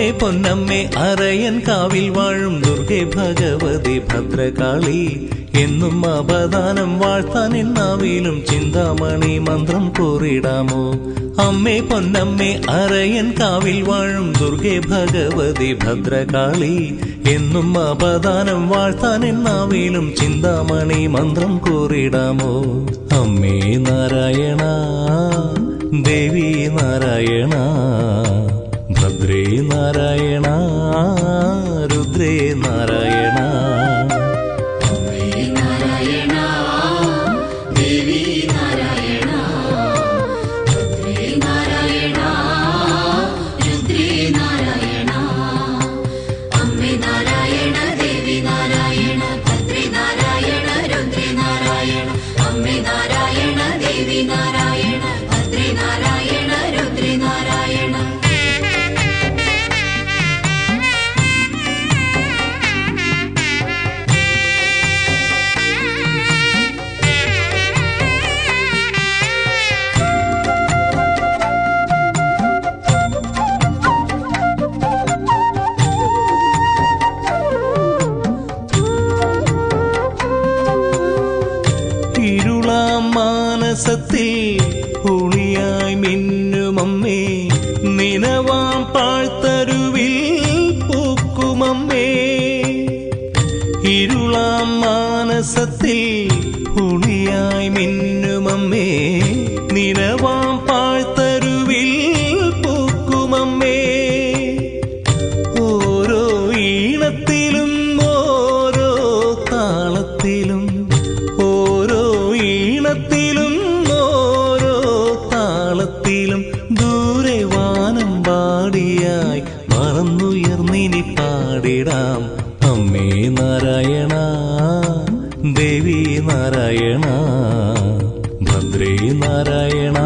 അമ്മേ പൊന്നമ്മേ അറയൻ കാവിൽ വാഴും ദുർഗെ ഭഗവതി ഭദ്രകാളി. എന്നും അപദാനം വാഴ്ത്താൻ എന്നാവിലും ചിന്താമണി മന്ത്രം കൂറിടാമോ? അമ്മേ പൊന്നമ്മേ അറയൻ കാവിൽ വാഴും ദുർഗെ ഭഗവതി ഭദ്രകാളി. എന്നും അപദാനം വാഴ്ത്താൻ എന്നാവിലും ചിന്താമണി മന്ത്രം കൂറിടാമോ? അമ്മേ നാരായണ ദേവി നാരായണ. രുദ്രേ നാരായണ. രുദ്രേ നാരായണ നാരായണ ദേവി നാരായണ. മാനസത്തിൽ ഉളിയായി മിന്നുമമ്മേ നിലവാം പാഴ്ത്തരുവിൽ പൂക്കുമമ്മേ ഇരുളാം മാനസത്തിൽ ഉളിയായി മിന്നുമമ്മേ നിലവാം പാഴ്ത്തരുവിൽ മറന്നുയർന്നിനി പാടിടാം. അമ്മേ നാരായണ ദേവി നാരായണ ഭദ്രേ നാരായണ.